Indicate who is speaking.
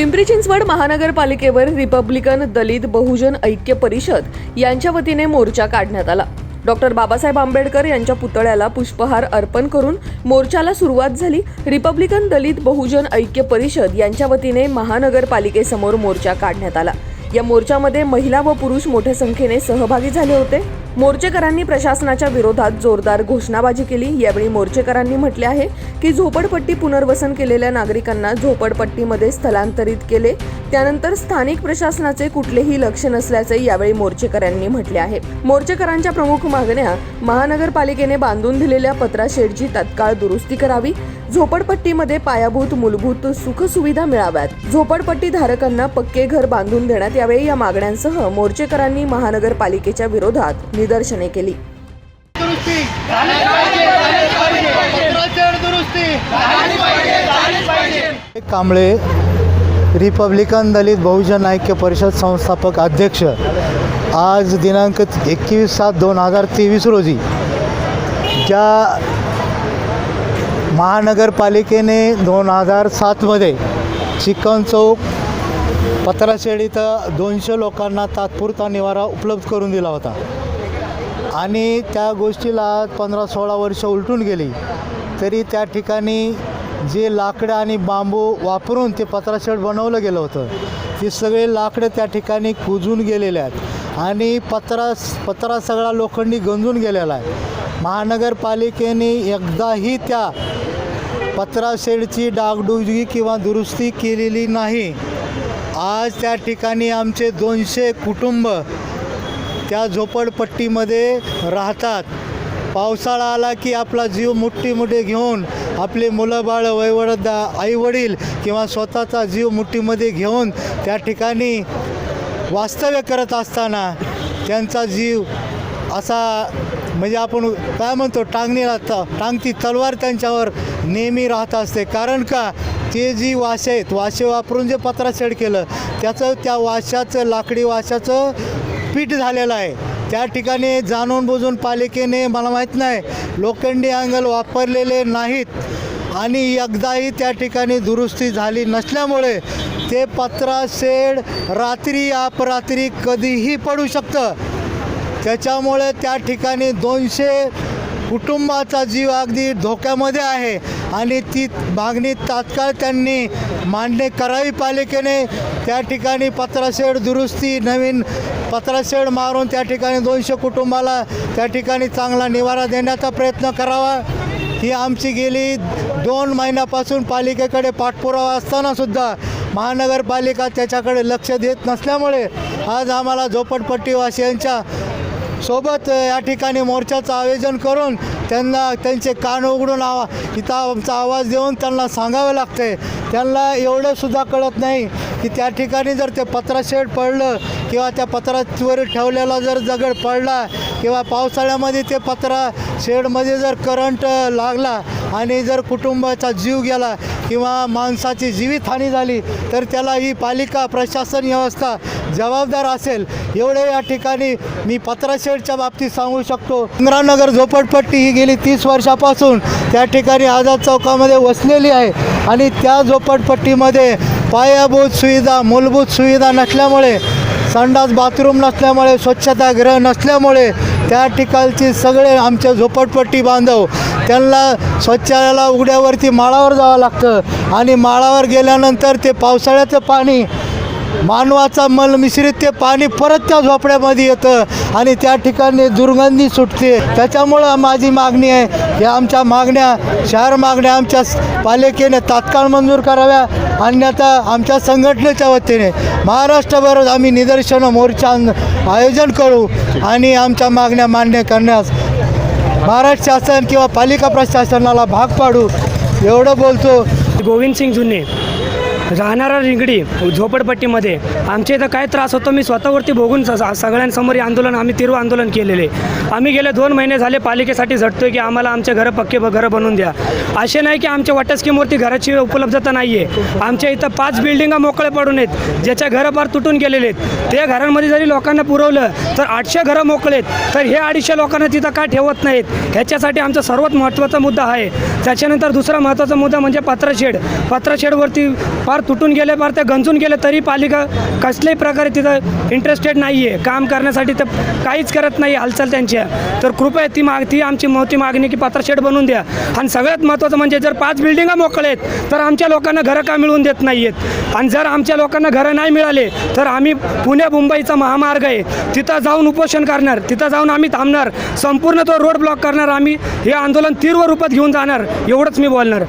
Speaker 1: पिंपरी चिंचवड महानगरपालिकेवर रिपब्लिकन दलित बहुजन ऐक्य परिषद यांच्या वतीने मोर्चा काढण्यात आला. डॉक्टर बाबासाहेब आंबेडकर यांच्या पुतळ्याला पुष्पहार अर्पण करून मोर्चाला सुरुवात झाली. रिपब्लिकन दलित बहुजन ऐक्य परिषद यांच्या वतीने महानगरपालिकेसमोर मोर्चा काढण्यात आला. या मोर्चामध्ये महिला व पुरुष मोठ्या संख्येने सहभागी झाले होते. मोर्चेकरांनी प्रशासनाच्या विरोधात जोरदार घोषणाबाजी केली. यावेळी मोर्चेकरांनी म्हटले आहे की झोपडपट्टी पुनर्वसन केलेल्या नागरिकांना झोपडपट्टीमध्ये स्थलांतरित केले. त्यानंतर स्थानिक प्रशासनाचे कुठलेही लक्ष नसल्याचे यावेळी मोर्चेकरांनी म्हटले आहे. मोर्चेकरांच्या प्रमुख मागण्या महानगरपालिकेने बांधून दिलेल्या पत्रा शेडची तत्काळ दुरुस्ती करावी झोपडपट्टीमध्ये पायाभूत मूलभूत सुखसुविधा मिळाव्यात. झोपडपट्टी धारकांना पक्के घर बांधून देण्यात यावे या मागण्यांसह मोर्चेकरांनी महानगरपालिकेच्या विरोधात निदर्शने केली.
Speaker 2: कांबळे रिपब्लिकन दलित बहुजन ऐक्य परिषद संस्थापक अध्यक्ष आज दिनांक एकवीस सात दोन हजार तेवीस रोजी ज्या महानगरपालिकेने दोन हजार सातमध्ये चिकन चौक पत्राशेड इथं दोनशे लोकांना तात्पुरता निवारा उपलब्ध करून दिला होता. आणि त्या गोष्टीला आज पंधरा सोळा वर्ष उलटून गेली. तरी त्या ठिकाणी जे लाकडं आणि बांबू वापरून ते पत्राशेड बनवलं गेलं होतं ते सगळे लाकडं त्या ठिकाणी कुजून गेलेले आहेत. आणि पत्रा पत्रा सगळा लोखंडी गंजून गेलेला आहे. महानगरपालिकेने एकदाही त्या पत्रा शेडची डागडुजी किंवा दुरुस्ती केलेली नाही. आज त्या ठिकाणी आमचे दोनशे कुटुंब त्या झोपडपट्टीमध्ये राहतात. पावसाळा आला की आपला जीव मुठ्ठीमध्ये घेऊन आपले मुलं बाळं वयवड आईवडील किंवा स्वतःचा जीव मुठीमध्ये घेऊन त्या ठिकाणी वास्तव्य करत असताना त्यांचा जीव असा म्हणजे आपण काय म्हणतो टांगणीला त टांगती तलवार त्यांच्यावर नेहमी राहत असते. कारण का? ते जी वाशे आहेत वाशे वापरून जे पत्राशेड केलं त्याचं त्या वाशाचं लाकडी वाशाचं पीठ झालेलं आहे. त्या ठिकाणी जाणून बुजून पालिकेने मला माहीत नाही लोखंडी अँगल वापरलेले नाहीत आणि एकदाही त्या ठिकाणी दुरुस्ती झाली नसल्यामुळे ते पत्रा शेड रात्री अपरात्री कधीही पडू शकतं. त्याच्यामुळे त्या ठिकाणी दोनशे कुटुंबाचा जीव अगदी धोक्यामध्ये आहे आणि ती मागणी तात्काळ त्यांनी मान्य करावी पालिकेने. त्या ठिकाणी पत्राशेड दुरुस्ती नवीन पत्राशेड मारून त्या ठिकाणी दोनशे कुटुंबाला त्या ठिकाणी चांगला निवारा देण्याचा प्रयत्न करावा. ही आमची गेली दोन महिन्यापासून पालिकेकडे पाठपुरावा असतानासुद्धा महानगरपालिका त्याच्याकडे लक्ष देत नसल्यामुळे आज आम्हाला झोपडपट्टीवासियांच्या सोबत या ठिकाणी मोर्चाचं आयोजन करून त्यांना त्यांचे कान उघडून आवा इथं आमचा आवाज देऊन त्यांना सांगावं लागतं त्यांना एवढंसुद्धा कळत नाही. की त्या ठिकाणी जर ते पत्राशेड पडलं किंवा त्या पत्रावर ठेवलेला जर दगड पडला किंवा पावसाळ्यामध्ये ते पत्रा शेडमध्ये जर करंट लागला आणि जर कुटुंबाचा जीव गेला किंवा माणसाची जीवितहानी झाली तर त्याला ही पालिका प्रशासन व्यवस्था जबाबदार असेल. एवढे या ठिकाणी मी पत्राशेडच्या बाबतीत सांगू शकतो. इंद्रानगर झोपडपट्टी ही गेली तीस वर्षापासून त्या ठिकाणी आझाद चौकामध्ये वसलेली आहे आणि त्या झोपडपट्टीमध्ये पायाभूत सुविधा मूलभूत सुविधा नसल्यामुळे संडास बाथरूम नसल्यामुळे स्वच्छतागृह नसल्यामुळे त्या ठिकाणचे सगळे आमच्या झोपडपट्टी बांधव त्यांना स्वच्छालयाला उघड्यावरती माळावर जावं लागतं. आणि माळावर गेल्यानंतर ते पावसाळ्याचं पाणी मानवाचा मल मिश्रित ते पाणी परत त्या झोपड्यामध्ये येतं आणि त्या ठिकाणी दुर्गंधी सुटते. त्याच्यामुळं माझी मागणी आहे या आमच्या मागण्या शहर मागण्या आमच्या पालिकेने तात्काळ मंजूर कराव्या. अन्यथा आमच्या संघटनेच्या वतीने महाराष्ट्रभर आम्ही निदर्शनं मोर्चा आयोजन करू आणि आमच्या मागण्या मान्य करण्यास महाराष्ट्र शासन किंवा पालिका प्रशासनाला भाग पाडू. एवढं बोलतो.
Speaker 3: गोविंद सिंग जुने राहणारा रिंगडी झोपडपट्टीमध्ये. आमच्या इथं काय त्रास होतो मी स्वतःवरती बघून स- सगळ्यांसमोर हे आंदोलन आम्ही तीव्र आंदोलन केलेले. आम्ही गेले दोन महिने झाले पालिकेसाठी झटतोय की आम्हाला आमचे घरं पक्के घरं बनवून द्या. असे नाही की आमच्या वाटर स्कीमवरती घराची उपलब्धता नाही आहे आमच्या इथं पाच बिल्डिंगा मोकळे पडून आहेत ज्याच्या घरं फार तुटून गेलेले आहेत. त्या घरांमध्ये जरी लोकांना पुरवलं तर आठशे घरं मोकळे आहेत. तर हे अडीचशे लोकांना तिथं का ठेवत नाहीत? ह्याच्यासाठी आमचा सर्वात महत्त्वाचा मुद्दा आहे. त्याच्यानंतर दुसरा महत्त्वाचा मुद्दा म्हणजे पत्रछेड पत्रछेडवरती फार पार तुटून गेले पार ते गंजून गेले तरी पालिका कसल्याही प्रकारे तिथं इंटरेस्टेड नाही आहे काम करण्यासाठी तर काहीच करत नाही हालचाल त्यांच्या तर कृपया ती माग ती आमची मोठी मागणी की पत्रशेड बनवून द्या. आणि सगळ्यात महत्त्वाचं म्हणजे जर पाच बिल्डिंगा मोकळे आहेत तर आमच्या लोकांना घरं का मिळवून देत नाही आहेत आणि जर आमच्या लोकांना घरं नाही मिळाले तर आम्ही पुणे मुंबईचा महामार्ग आहे. तिथं जाऊन उपोषण करणार तिथं जाऊन आम्ही थांबणार. संपूर्ण तो रोड ब्लॉक करणार आम्ही. हे आंदोलन तीव्र रूपात घेऊन जाणार एवढंच मी बोलणार.